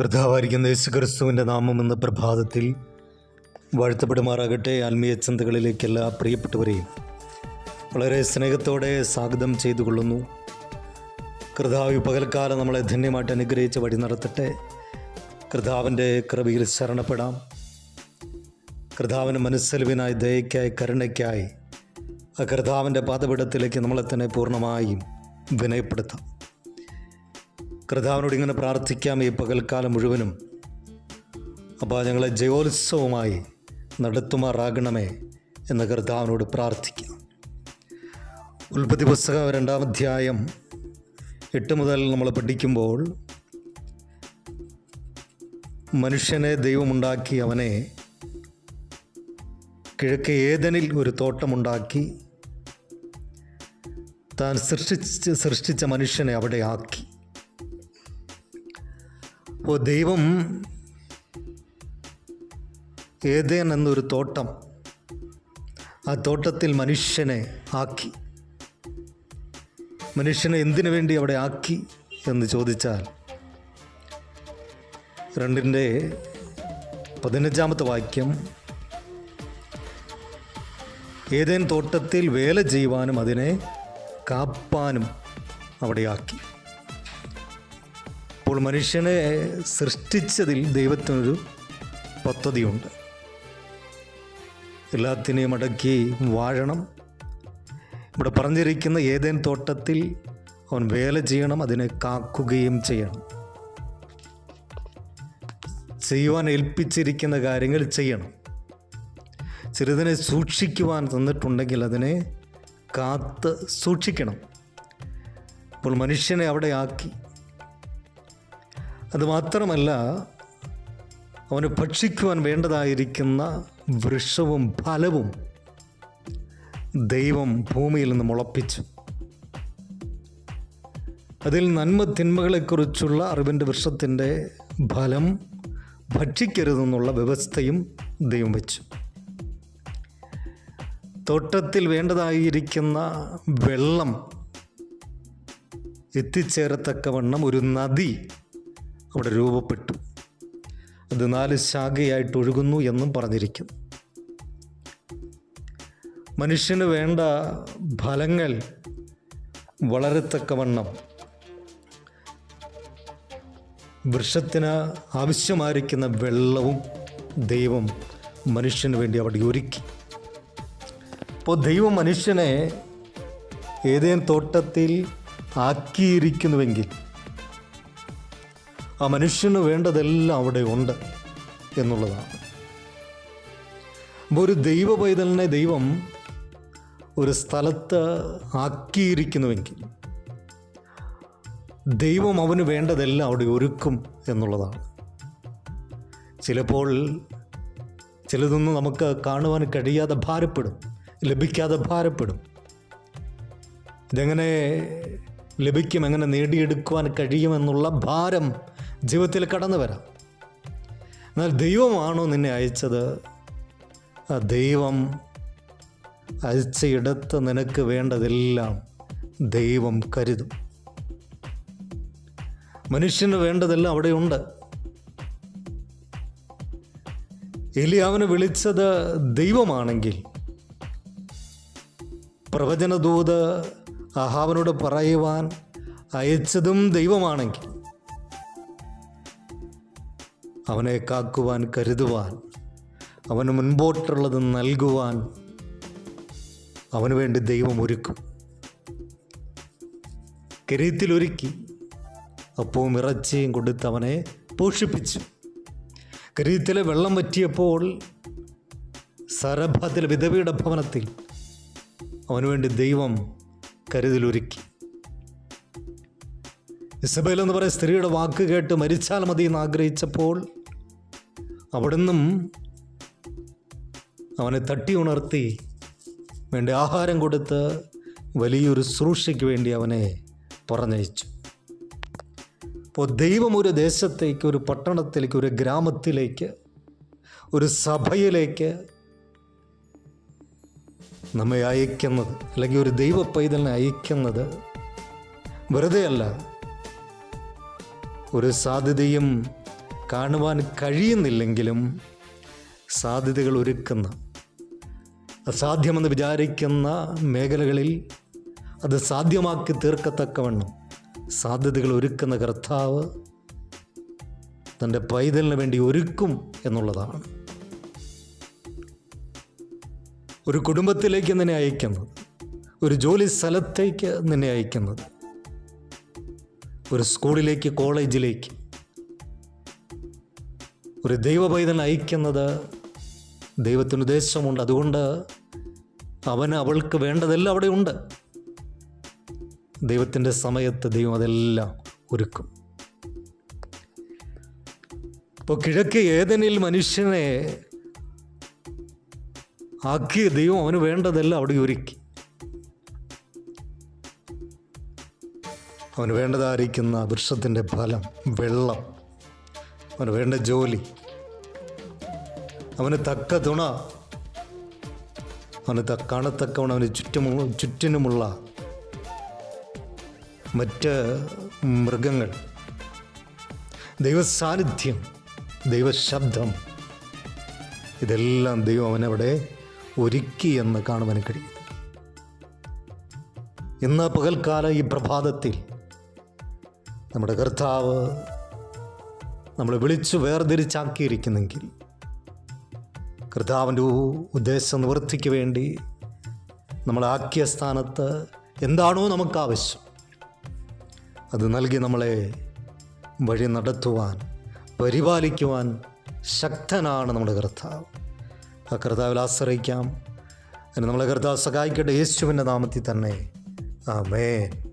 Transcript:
കർത്താവായിരിക്കുന്ന യേശുക്രിസ്തുവിന്റെ നാമം എന്ന പ്രഭാതത്തിൽ വാഴ്ത്തപ്പെടുമാറാകട്ടെ ആത്മീയ ചിന്തകളിലേക്ക് പ്രിയപ്പെട്ടവരെയും വളരെ സ്നേഹത്തോടെ സ്വാഗതം ചെയ്തു കൊള്ളുന്നു കർത്താവ് പകൽക്കാലം നമ്മളെ ധന്യമായിട്ട് അനുഗ്രഹിച്ച് വഴി നടത്തട്ടെ. കർത്താവിന്റെ കൃപയിൽ ശരണപ്പെടാം. കൃതാവിന് മനസ്സലിവിനായി ദയയ്ക്കായി കരുണയ്ക്കായി ആ കർത്താവിന്റെ പാതപിടത്തിലേക്ക് നമ്മളെ തന്നെ പൂർണമായും വിനയപ്പെടുത്താം. കർത്താവിനോട് ഇങ്ങനെ പ്രാർത്ഥിക്കാം ഈ പകൽക്കാലം മുഴുവനും. അപ്പോൾ ഞങ്ങളെ ജയോത്സവമായി നടത്തുമാറാകണമേ എന്ന് കർത്താവിനോട് പ്രാർത്ഥിക്കാം. ഉൽപ്പത്തി പുസ്തകം രണ്ടാം അധ്യായം എട്ട് മുതൽ നമ്മൾ പഠിക്കുമ്പോൾ മനുഷ്യനെ ദൈവമുണ്ടാക്കി അവനെ കിഴക്ക് ഏതനിൽ ഒരു തോട്ടമുണ്ടാക്കി താൻ സൃഷ്ടിച്ച് സൃഷ്ടിച്ച മനുഷ്യനെ അവിടെ ആക്കി. അപ്പോൾ ദൈവം. ഏതേൻ എന്നൊരു തോട്ടം ആ തോട്ടത്തിൽ മനുഷ്യനെ ആക്കി. മനുഷ്യനെ എന്തിനു വേണ്ടി അവിടെ ആക്കി എന്ന് ചോദിച്ചാൽ രണ്ടിന്റെ പതിനഞ്ചാമത്തെ വാക്യം ഏതേൻ തോട്ടത്തിൽ വേല ചെയ്യുവാനും അതിനെ കാപ്പാനും അവിടെയാക്കി അപ്പോൾ മനുഷ്യനെ സൃഷ്ടിച്ചതിൽ ദൈവത്തിനൊരു പദ്ധതിയുണ്ട്. എല്ലാത്തിനെയും അടക്കി വാഴണം. ഇവിടെ പറഞ്ഞിരിക്കുന്ന ഏതേൻ തോട്ടത്തിൽ അവൻ വേല ചെയ്യണം അതിനെ കാക്കുകയും ചെയ്യണം. ചെയ്യുവാൻ ഏൽപ്പിച്ചിരിക്കുന്ന കാര്യങ്ങൾ ചെയ്യണം. ചെറുതിനെ സൂക്ഷിക്കുവാൻ തന്നിട്ടുണ്ടെങ്കിൽ അതിനെ കാത്ത് സൂക്ഷിക്കണം. അപ്പോൾ മനുഷ്യനെ അവിടെ ആക്കി അതുമാത്രമല്ല അവന് ഭക്ഷിക്കുവാൻ വേണ്ടതായിരിക്കുന്ന വൃക്ഷവും ഫലവും ദൈവം ഭൂമിയിൽ നിന്ന് മുളപ്പിച്ചു. അതിൽ നന്മ തിന്മകളെക്കുറിച്ചുള്ള അറിവിന്റെ വൃക്ഷത്തിന്റെ ഫലം ഭക്ഷിക്കരുതെന്നുള്ള വ്യവസ്ഥയും ദൈവം വെച്ചു. തോട്ടത്തിൽ വേണ്ടതായിരിക്കുന്ന വെള്ളം എത്തിച്ചേരത്തക്കവണ്ണം ഒരു നദി അവിടെ രൂപപ്പെട്ടു. അത് നാല് ശാഖയായിട്ട് ഒഴുകുന്നു എന്നും പറഞ്ഞിരിക്കുന്നു. മനുഷ്യന് വേണ്ട ഫലങ്ങൾ വളരത്തക്കവണ്ണം വൃക്ഷത്തിന് ആവശ്യമായിരിക്കുന്ന വെള്ളവും ദൈവം മനുഷ്യന് വേണ്ടി അവിടെ ഒരുക്കി. അപ്പോൾ ദൈവം മനുഷ്യനെ ഏതേൻ തോട്ടത്തിൽ ആക്കിയിരിക്കുന്നുവെങ്കിൽ ആ മനുഷ്യന് വേണ്ടതെല്ലാം അവിടെ ഉണ്ട് എന്നുള്ളതാണ്. അപ്പോൾ ഒരു ദൈവ പൈതലിനെ ദൈവം ഒരു സ്ഥലത്ത് ആക്കിയിരിക്കുന്നുവെങ്കിൽ ദൈവം അവന് വേണ്ടതെല്ലാം അവിടെ ഒരുക്കും എന്നുള്ളതാണ്. ചിലപ്പോൾ ചിലതൊന്നും നമുക്ക് കാണുവാൻ കഴിയാതെ ഭാരപ്പെടും ലഭിക്കാതെ ഭാരപ്പെടും. ഇതെങ്ങനെ ലഭിക്കും എങ്ങനെ നേടിയെടുക്കുവാൻ കഴിയുമെന്നുള്ള ഭാരം ജീവിതത്തിൽ കടന്നു വരാം. എന്നാൽ ദൈവമാണോ നിന്നെ അയച്ചത്? ദൈവം അയച്ചയിടത്ത് നിനക്ക് വേണ്ടതെല്ലാം ദൈവം കരുതും. മനുഷ്യന് വേണ്ടതെല്ലാം അവിടെയുണ്ട്. എലിയാവിനെ വിളിച്ചത് ദൈവമാണെങ്കിൽ പ്രവചനദൂത് അഹാവനോട് പറയുവാൻ അയച്ചതും ദൈവമാണെങ്കിൽ അവനെ കാക്കുവാൻ കരുതുവാൻ അവന് മുൻപോട്ടുള്ളത് നൽകുവാൻ അവന് വേണ്ടി ദൈവം ഒരുക്കും. കരീത്തിലൊരുക്കി അപ്പവും ഇറച്ചിയും കൊടുത്ത് അവനെ പോഷിപ്പിച്ചു. കരീത്തിലെ വെള്ളം വറ്റിയപ്പോൾ സരഭത്തിലെ വിധവയുടെ ഭവനത്തിൽ അവനുവേണ്ടി ദൈവം കരുതലൊരുക്കി. ഇസബേൽ എന്ന് പറയുന്ന സ്ത്രീയുടെ വാക്ക് കേട്ട് മരിച്ചാൽ മതി എന്ന് ആഗ്രഹിച്ചപ്പോൾ അവിടുന്നും അവനെ തട്ടി ഉണർത്തി വേണ്ട ആഹാരം കൊടുത്ത് വലിയൊരു ശുശ്രൂഷയ്ക്ക് വേണ്ടി അവനെ പറഞ്ഞയച്ചു. അപ്പോൾ ദൈവം ഒരു ദേശത്തേക്ക് ഒരു പട്ടണത്തിലേക്ക് ഒരു ഗ്രാമത്തിലേക്ക് ഒരു സഭയിലേക്ക് നമ്മെ അയക്കുന്നത് അല്ലെങ്കിൽ ഒരു ദൈവ പൈതലിനെ അയക്കുന്നത് വെറുതെ അല്ല ഒരു സാധ്യതയും കാണുവാൻ കഴിയുന്നില്ലെങ്കിലും സാധ്യതകൾ ഒരുക്കുന്ന അസാധ്യമെന്ന് വിചാരിക്കുന്ന മേഖലകളിൽ അത് സാധ്യമാക്കി തീർക്കത്തക്കവണ്ണം സാധ്യതകൾ ഒരുക്കുന്ന കർത്താവ് തന്റെ പൈതലിന് വേണ്ടി ഒരുക്കും എന്നുള്ളതാണ്. ഒരു കുടുംബത്തിലേക്ക് നിന്നെ അയക്കുന്നത് ഒരു ജോലി സ്ഥലത്തേക്ക് നിന്നെ അയക്കുന്നത് ഒരു സ്കൂളിലേക്ക് കോളേജിലേക്ക്. ഒരു ദൈവപൈതൽ അയക്കുന്നത് ദൈവത്തിന് ഉദ്ദേശമുണ്ട്. അതുകൊണ്ട് അവന് അവൾക്ക് വേണ്ടതെല്ലാം അവിടെ ഉണ്ട്. ദൈവത്തിന്റെ സമയത്ത് ദൈവം അതെല്ലാം ഒരുക്കും. ഇപ്പോൾ കിഴക്ക് ഏതനിൽ മനുഷ്യനെ ആക്കിയ ദൈവം അവന് വേണ്ടതെല്ലാം അവിടെ ഒരുക്കി. അവന് വേണ്ടതായിരിക്കുന്ന വൃക്ഷത്തിന്റെ ഫലം വെള്ളം. അവന് വേണ്ട ജോലി. അവന് തക്ക തുണ. അവന് ത- കാണത്തക്കവണ്ണം അവന് ചുറ്റുമുള്ള ചുറ്റിനുമുള്ള മറ്റ് മൃഗങ്ങൾ. ദൈവസാന്നിധ്യം ദൈവശബ്ദം. ഇതെല്ലാം ദൈവം അവനവിടെ ഒരുക്കി എന്ന് കാണുവാൻ കഴിയും. ഇന്ന് പകൽക്കാല ഈ പ്രഭാതത്തിൽ നമ്മുടെ കർത്താവ് നമ്മളെ വിളിച്ചു വേർതിരിച്ചാക്കിയിരിക്കുന്നെങ്കിൽ കർത്താവിന്റെ ഉദ്ദേശം നിവൃത്തിക്ക് വേണ്ടി നമ്മളാക്കിയ സ്ഥാനത്ത് എന്താണോ നമുക്കാവശ്യം അത് നൽകി നമ്മളെ വഴി നടത്തുവാൻ പരിപാലിക്കുവാൻ ശക്തനാണ് നമ്മുടെ കർത്താവ്. ആ കർത്താവിൽ ആശ്രയിക്കാം. അതിന് നമ്മളെ കർത്താവ് സഹായിക്കട്ടെ യേശുവിന്റെ നാമത്തിൽ തന്നെ. ആമേൻ.